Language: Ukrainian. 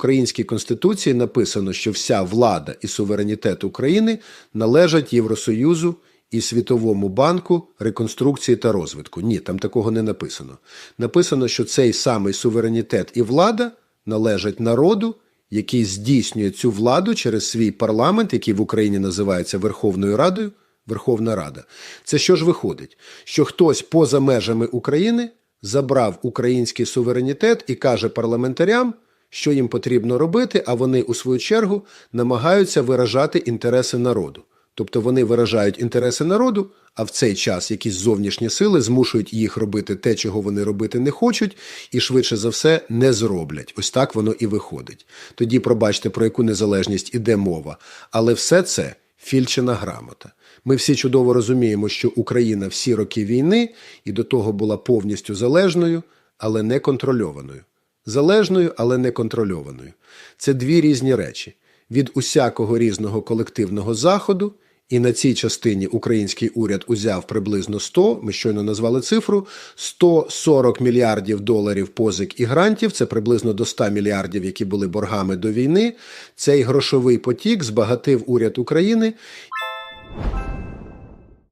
українській конституції написано, що вся влада і суверенітет України належать Євросоюзу і Світовому банку реконструкції та розвитку. Ні, там такого не написано. Написано, що цей самий суверенітет і влада належать народу, який здійснює цю владу через свій парламент, який в Україні називається Верховною Радою. Верховна Рада. Це що ж виходить? Що хтось поза межами України забрав український суверенітет і каже парламентарям, що їм потрібно робити, а вони у свою чергу намагаються виражати інтереси народу. Тобто вони виражають інтереси народу, а в цей час якісь зовнішні сили змушують їх робити те, чого вони робити не хочуть, і швидше за все не зроблять. Ось так воно і виходить. Тоді пробачте, про яку незалежність іде мова. Але все це фільчина грамота. Ми всі чудово розуміємо, що Україна всі роки війни і до того була повністю залежною, але не контрольованою. Залежною, але не контрольованою. Це дві різні речі. Від усякого різного колективного заходу, і на цій частині український уряд узяв приблизно 100, ми щойно назвали цифру, 140 мільярдів доларів позик і грантів, це приблизно до 100 мільярдів, які були боргами до війни. Цей грошовий потік збагатив уряд України